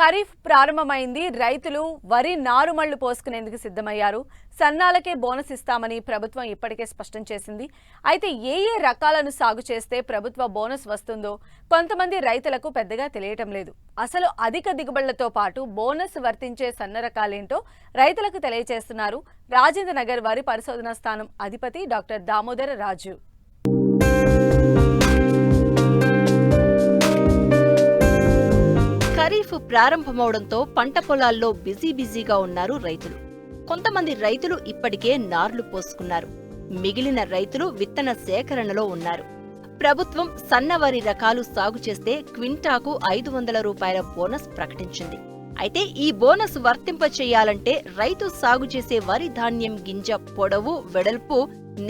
ఖరీఫ్ ప్రారంభమైంది. రైతులు వరి నారుమళ్ళు పోసుకునేందుకు సిద్ధమయ్యారు. సన్నాలకే బోనస్ ఇస్తామని ప్రభుత్వం ఇప్పటికే స్పష్టం చేసింది. అయితే ఏ ఏ రకాలను సాగు చేస్తే ప్రభుత్వ బోనస్ వస్తుందో కొంతమంది రైతులకు పెద్దగా తెలియటం లేదు. అసలు అధిక దిగుబడులతో పాటు బోనస్ వర్తించే సన్న రకాలేంటో రైతులకు తెలియజేస్తున్నారు రాజేంద్ర నగర్ వరి పరిశోధనా స్థానం అధిపతి డాక్టర్ దామోదర రాజు. ఖరీఫ్ ప్రారంభమవడంతో పంట పొలాల్లో బిజీ బిజీగా ఉన్నారు రైతులు. కొంతమంది రైతులు ఇప్పటికే నార్లు పోసుకున్నారు. మిగిలిన రైతులు విత్తన సేకరణలో ఉన్నారు. ప్రభుత్వం సన్నవరి రకాలు సాగు చేస్తే క్వింటాకు ఐదు వందల రూపాయల బోనస్ ప్రకటించింది. అయితే ఈ బోనస్ వర్తింప చేయాలంటే రైతు సాగు చేసే వరి ధాన్యం గింజ పొడవు వెడల్పు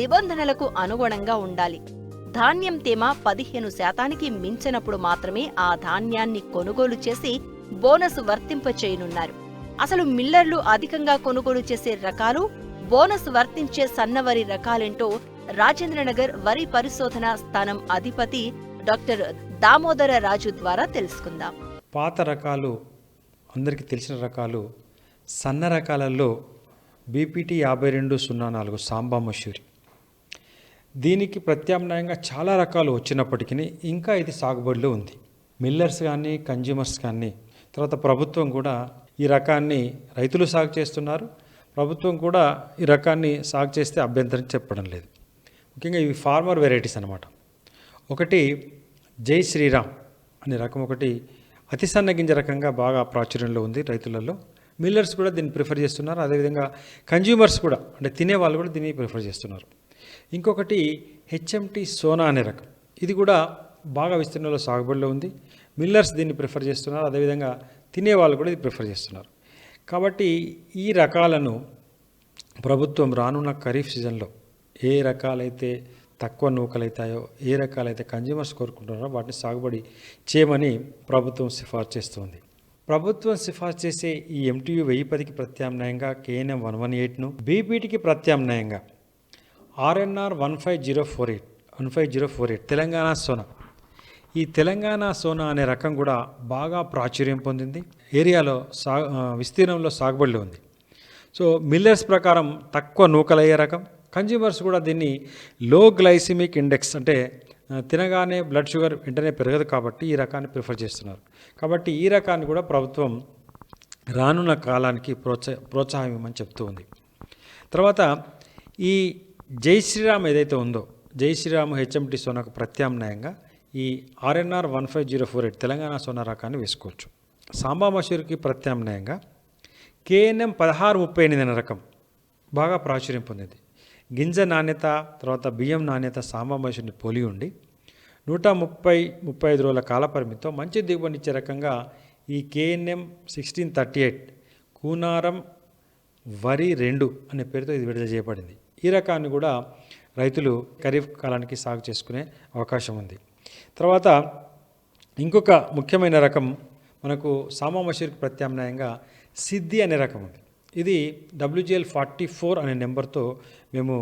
నిబంధనలకు అనుగుణంగా ఉండాలి. ధాన్యం తేమ పదిహేను శాతానికి మించినప్పుడు మాత్రమే ఆ ధాన్యాన్ని కొనుగోలు చేసి బోనస్ వర్తింపచేయనున్నారు. అసలు మిల్లర్లు అధికంగా కొనుగోలు చేసే రకాలు బోనస్ వర్తించే సన్నవరి రకాలేంటో రాజేంద్రనగర్ వరి పరిశోధన స్థానం అధిపతి డాక్టర్ దామోదర రాజు ద్వారా తెలుసుకుందాం. పాత రకాలు అందరికీ తెలిసిన రకాలు సన్న రకాలలో బీపీటీ యాభై రెండు సున్నా నాలుగు సాంబా మషూరి దీనికి ప్రత్యామ్నాయంగా చాలా రకాలు వచ్చినప్పటికీ ఇంకా ఇది సాగుబడిలో ఉంది. మిల్లర్స్ కానీ కన్జ్యూమర్స్ కానీ తర్వాత ప్రభుత్వం కూడా ఈ రకాన్ని రైతులు సాగు చేస్తున్నారు. ప్రభుత్వం కూడా ఈ రకాన్ని సాగు చేస్తే అభ్యంతరం చెప్పడం లేదు. ముఖ్యంగా ఇవి ఫార్మర్ వెరైటీస్ అనమాట ఒకటి జై శ్రీరామ్ అనే రకం ఒకటి అతి సన్న గింజ రకంగా బాగా ప్రాచుర్యంలో ఉంది రైతులలో. మిల్లర్స్ కూడా దీన్ని ప్రిఫర్ చేస్తున్నారు. అదేవిధంగా కన్జ్యూమర్స్ కూడా అంటే తినే వాళ్ళు కూడా దీన్ని ప్రిఫర్ చేస్తున్నారు. ఇంకొకటి హెచ్ఎంటీ సోనా అనే రకం. ఇది కూడా బాగా విస్తీర్ణంలో సాగుబడిలో ఉంది. మిల్లర్స్ దీన్ని ప్రిఫర్ చేస్తున్నారు. అదేవిధంగా తినే వాళ్ళు కూడా ఇది ప్రిఫర్ చేస్తున్నారు. కాబట్టి ఈ రకాలను ప్రభుత్వం రానున్న ఖరీఫ్ సీజన్లో ఏ రకాలైతే తక్కువ నూకలైతాయో ఏ రకాలైతే కన్జ్యూమర్స్ కోరుకుంటున్నారో వాటిని సాగుబడి చేయమని ప్రభుత్వం సిఫార్సు చేస్తుంది. ప్రభుత్వం సిఫార్సు చేసే ఈ ఎంటీయూ వెయ్యి పదికి ప్రత్యామ్నాయంగా కేఎన్ఎం వన్ వన్ ఎయిట్ను బీపీటీకి ప్రత్యామ్నాయంగా RNR one five zero four eight one five zero four eight Telangana Sona. ఈ తెలంగాణ సోనా అనే రకం కూడా బాగా ప్రాచుర్యం పొందింది. ఏరియాలో సా విస్తీర్ణంలో సాగుబడిలో ఉంది. సో మిల్లర్స్ ప్రకారం తక్కువ నూకలయ్యే రకం. కన్జ్యూమర్స్ కూడా దీన్ని లో గ్లైసిమిక్ ఇండెక్స్ అంటే తినగానే బ్లడ్ షుగర్ వెంటనే పెరగదు కాబట్టి ఈ రకాన్ని ప్రిఫర్ చేస్తున్నారు. కాబట్టి ఈ రకాన్ని కూడా ప్రభుత్వం రానున్న కాలానికి ప్రోత్సా ప్రోత్సాహం ఇవ్వమని చెప్తూ ఉంది. తర్వాత ఈ జై శ్రీరామ్ ఏదైతే ఉందో జై శ్రీరామ్ హెచ్ఎంటి సోనాకు ప్రత్యామ్నాయంగా ఈ RNR one five zero four eight Telangana Sona రకాన్ని వేసుకోవచ్చు. సాంబా మసూరికి ప్రత్యామ్నాయంగా కేఎన్ఎం పదహారు ముప్పై ఎనిమిది అనే రకం బాగా ప్రాచుర్యం పొందింది. గింజ నాణ్యత తర్వాత బియ్యం నాణ్యత సాంబా మసూరిని పోలి ఉండి నూట ముప్పై ముప్పై ఐదు రోజుల కాల పరిమితితో మంచి దిగుబడినిచ్చే రకంగా ఈ KNM sixteen thirty eight Kunaram వరి రెండు అనే పేరుతో ఇది విడుదల చేయబడింది. ఈ రకాన్ని కూడా రైతులు ఖరీఫ్ కాలానికి సాగు చేసుకునే అవకాశం ఉంది. తర్వాత ఇంకొక ముఖ్యమైన రకం మనకు సామా మషూర్కి ప్రత్యామ్నాయంగా సిద్ధి అనే రకం ఉంది. ఇది డబ్ల్యూజిఎల్ ఫార్టీ ఫోర్ అనే నెంబర్తో మేము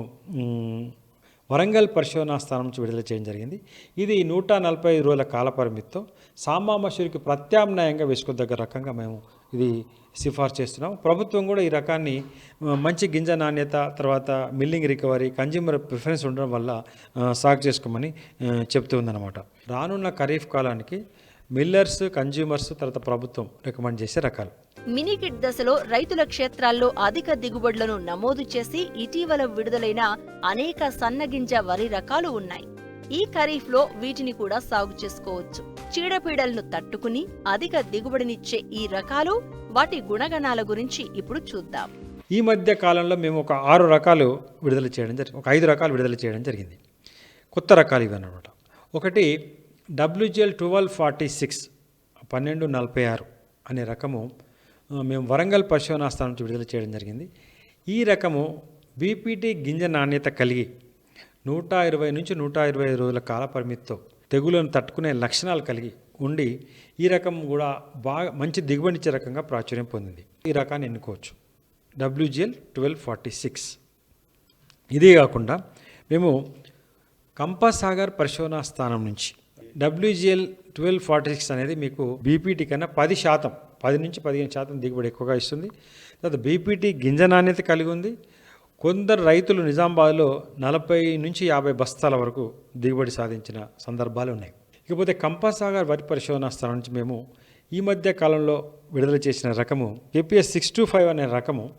వరంగల్ పరిశోధనా స్థానం నుంచి విడుదల చేయడం జరిగింది. ఇది నూట నలభై ఐదు రోజుల కాల పరిమితితో ప్రత్యామ్నాయంగా వేసుకోదగ్గ రకంగా మేము ఇది సిఫార్సు చేస్తున్నాం. ప్రభుత్వం కూడా ఈ రకాన్ని మంచి గింజ నాణ్యత తర్వాత మిల్లింగ్ రికవరీ కన్జ్యూమర్ ప్రిఫరెన్స్ ఉండడం వల్ల సాగు చేసుకోమని ఆ, చెప్తూ ఉందన్నమాట. రానున్న ఖరీఫ్ కాలానికి మిల్లర్స్ కన్జ్యూమర్స్ తర్వాత ప్రభుత్వం రికమెండ్ చేసే రకాలు. మినీకిట్ దశలో రైతుల క్షేత్రాల్లో అధిక దిగుబడులను నమోదు చేసి ఇటీవల విడుదలైన అనేక సన్నగింజ వరి రకాలు ఉన్నాయి. ఈ ఖరీఫ్లో వీటిని కూడా సాగు చేసుకోవచ్చు. చీడపీడలను తట్టుకుని అధిక దిగుబడినిచ్చే ఈ రకాలు వాటి గుణగణాల గురించి ఇప్పుడు చూద్దాం. ఈ మధ్య కాలంలో మేము ఒక ఆరు రకాలు విడుదల చేయడం జరిగింది. ఒక ఐదు రకాలు విడుదల చేయడం జరిగింది. కొత్త రకాలు ఇవి అనమాట ఒకటి డబ్ల్యూజిఎల్ ట్వెల్వ్ ఫార్టీ సిక్స్ పన్నెండు నలభై ఆరు అనే రకము మేము వరంగల్ పరిశోధనా నుంచి విడుదల చేయడం జరిగింది. ఈ రకము బీపీటీ గింజ నాణ్యత కలిగి నూట ఇరవై నుంచి నూట ఇరవై ఐదు రోజుల కాల పరిమితితో తెగులను తట్టుకునే లక్షణాలు కలిగి ఉండి ఈ రకం కూడా బాగా మంచి దిగుబడిచ్చే రకంగా ప్రాచుర్యం పొందింది. ఈ రకాన్ని ఎన్నుకోవచ్చు. WGL twelve forty six. ఇదే కాకుండా మేము కంపాసాగర్ పరిశోధనా స్థానం నుంచి డబ్ల్యూజిఎల్ ట్వెల్వ్ ఫార్టీ సిక్స్ అనేది మీకు బీపీటీ కన్నా పది శాతం పది నుంచి పదిహేను శాతం దిగుబడి ఎక్కువగా ఇస్తుంది. తర్వాత బీపీటీ గింజ నాణ్యత కలిగి ఉంది. కొందరు రైతులు నిజామాబాద్లో నలభై నుంచి యాభై బస్తాల వరకు దిగుబడి సాధించిన సందర్భాలు ఉన్నాయి. ఇకపోతే కంపాసాగర్ వరి పరిశోధనా స్థలం నుంచి మేము ఈ మధ్య కాలంలో విడుదల చేసిన రకము ఏపీఎస్ సిక్స్ టూ ఫైవ్ అనే రకము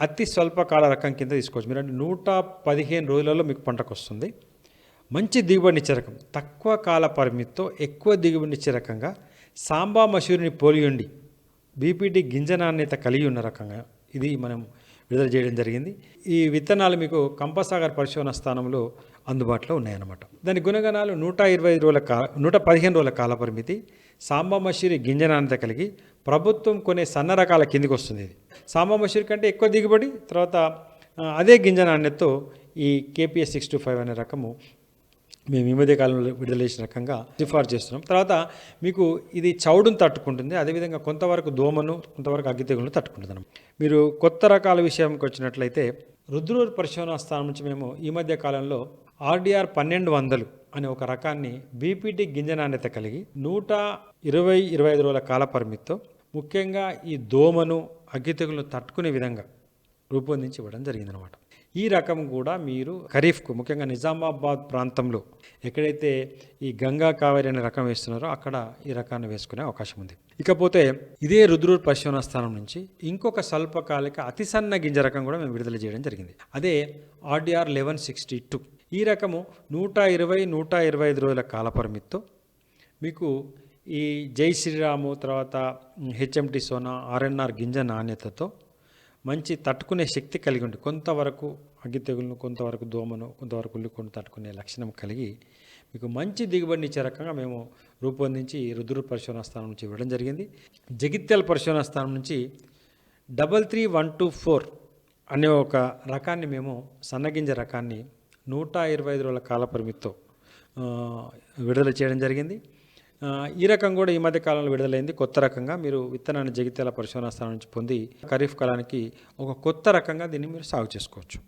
అతి స్వల్పకాల రకం కింద తీసుకోవచ్చు. మీరు అంటే నూట పదిహేను రోజులలో మీకు పంటకు వస్తుంది. మంచి దిగుబడినిచ్చే రకం. తక్కువ కాల పరిమితితో ఎక్కువ దిగుబడినిచ్చే రకంగా సాంబా మసూరిని పోలియుండి బీపీటీ గింజ నాణ్యత కలిగి ఉన్న రకంగా ఇది మనం విడుదల చేయడం జరిగింది. ఈ విత్తనాలు మీకు కంపసాగర్ పరిశోధన స్థానంలో అందుబాటులో ఉన్నాయన్నమాట. దాని గుణగణాలు నూట ఇరవై ఐదు రోజుల కా నూట పదిహేను రోజుల కాల పరిమితి సాంబా మసూరి గింజ నాణ్యత కలిగి ప్రభుత్వం కొనే సన్న రకాల కిందికి వస్తుంది ఇది. సాంబా మసూరి కంటే ఎక్కువ దిగుబడి తర్వాత అదే గింజ నాణ్యతతో ఈ కేపీఎస్ సిక్స్ టూ ఫైవ్ అనే రకము మేము ఈ మధ్య కాలంలో విడుదల చేసిన రకంగా సిఫార్సు చేస్తున్నాం. తర్వాత మీకు ఇది చౌడును తట్టుకుంటుంది. అదేవిధంగా కొంతవరకు దోమను కొంతవరకు అగ్గి తెగులను తట్టుకుంటుంది మీరు కొత్త రకాల విషయంకి వచ్చినట్లయితే రుద్రూర్ పరిశోధనా స్థానం నుంచి మేము ఈ మధ్య కాలంలో ఆర్డీఆర్ పన్నెండు వందలు అనే ఒక రకాన్ని బీపీటీ గింజ నాణ్యత కలిగి నూట ఇరవై ఇరవై ఐదు రోజుల కాల పరిమితితో ముఖ్యంగా ఈ దోమను అగ్గితెగులను తట్టుకునే విధంగా రూపొందించి ఇవ్వడం జరిగిందనమాట ఈ రకం కూడా మీరు ఖరీఫ్కు ముఖ్యంగా నిజామాబాద్ ప్రాంతంలో ఎక్కడైతే ఈ గంగా కావేరి అనే రకం వేస్తున్నారో అక్కడ ఈ రకాన్ని వేసుకునే అవకాశం ఉంది. ఇకపోతే ఇదే రుద్రూర్ పరిశోధన స్థానం నుంచి ఇంకొక స్వల్పకాలిక అతి సన్న గింజ రకం కూడా మేము విడుదల చేయడం జరిగింది. అదే ఆర్డిఆర్ లెవెన్ సిక్స్టీ టూ. ఈ రకము నూట ఇరవై నూట ఇరవై ఐదు రోజుల కాలపరిమితితో మీకు ఈ జై శ్రీరాము తర్వాత హెచ్ఎంటి సోనా ఆర్ఎన్ఆర్ గింజ నాణ్యతతో మంచి తట్టుకునే శక్తి కలిగి ఉంది కొంతవరకు అగ్గి తెగులను కొంతవరకు దోమను కొంతవరకు ఉల్లికొని తట్టుకునే లక్షణం కలిగి మీకు మంచి దిగుబడిని ఇచ్చే రకంగా మేము రూపొందించి రుద్రు పరిశోధన స్థానం నుంచి ఇవ్వడం జరిగింది. జగిత్యాల పరిశోధన స్థానం నుంచి double three one two four అనే ఒక రకాన్ని మేము సన్నగింజ రకాన్ని నూట ఇరవై ఐదు రోజుల కాల పరిమితితో విడుదల చేయడం జరిగింది. ఈ రకం కూడా ఈ మధ్య కాలంలో విడుదలైంది. కొత్త రకంగా మీరు విత్తనాన్ని జగిత్యాల పరిశోధనా స్థానం నుంచి పొంది ఖరీఫ్ కాలానికి ఒక కొత్త రకంగా దీన్ని మీరు సాగు చేసుకోవచ్చు.